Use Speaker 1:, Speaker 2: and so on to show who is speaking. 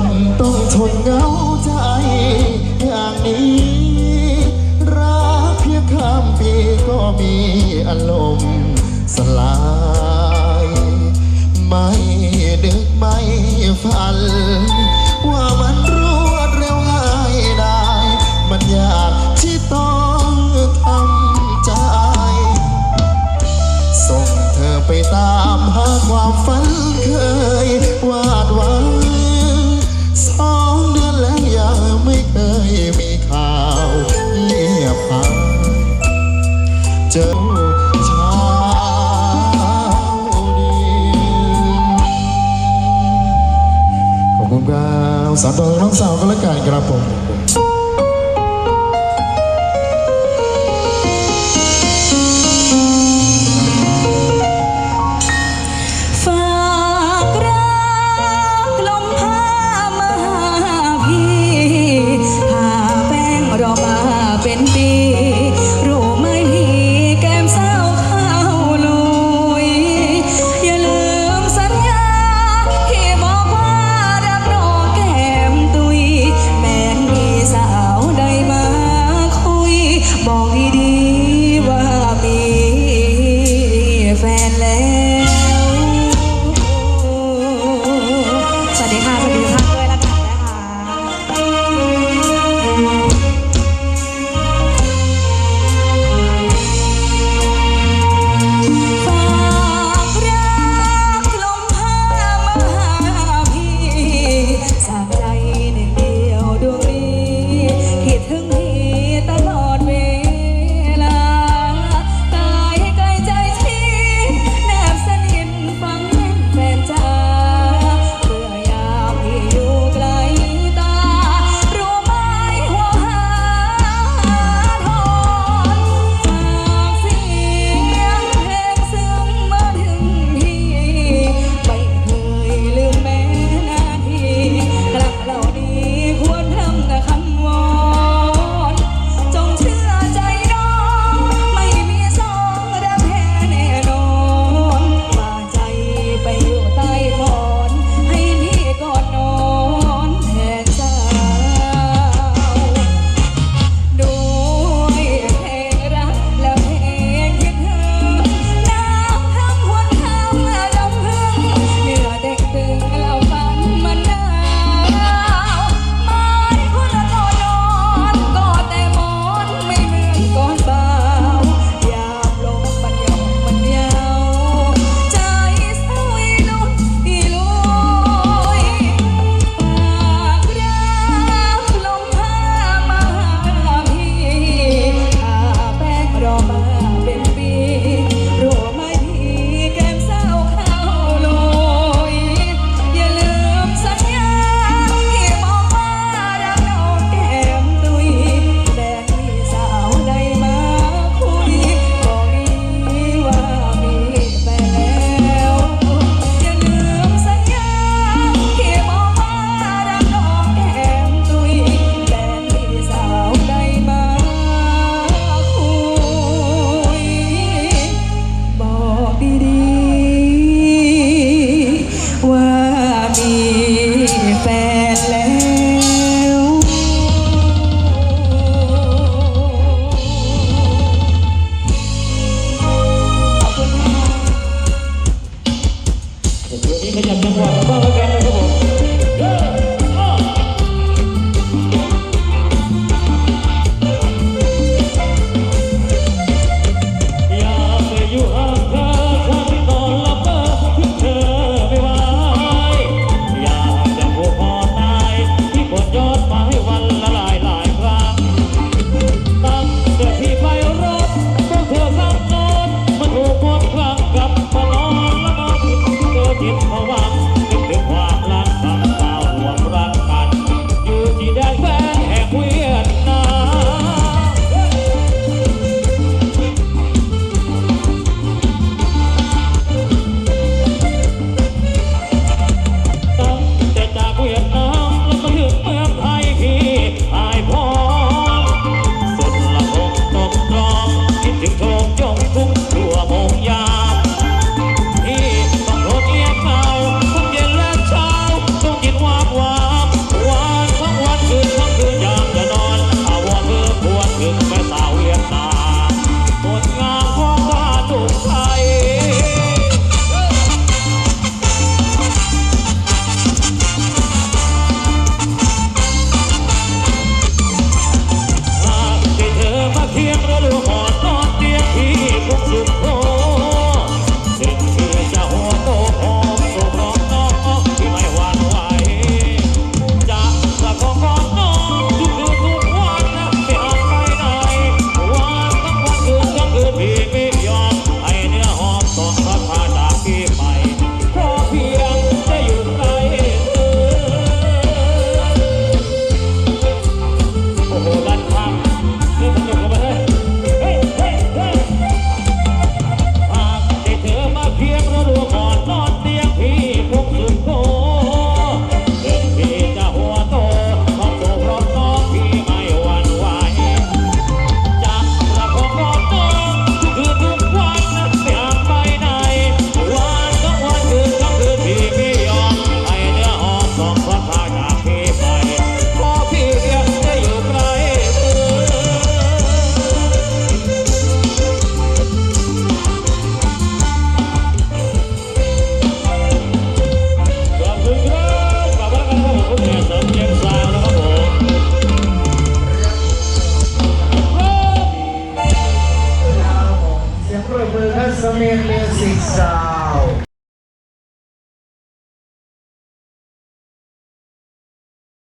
Speaker 1: นต้องทนเหงาใจอย่างนี้ รักเพียงข้ามปีก็มีอารมณ์สลาย ไม่ดึกไม่ฝัน ว่ามันรวดเร็วง่ายได้ มันอยากที่ต้องทำใจ ส่งเธอไปตามหาความฝัน เจอเช้านี้ขอบคุณครับสาวดน้องสาวก็แล้วกันครับผ
Speaker 2: ม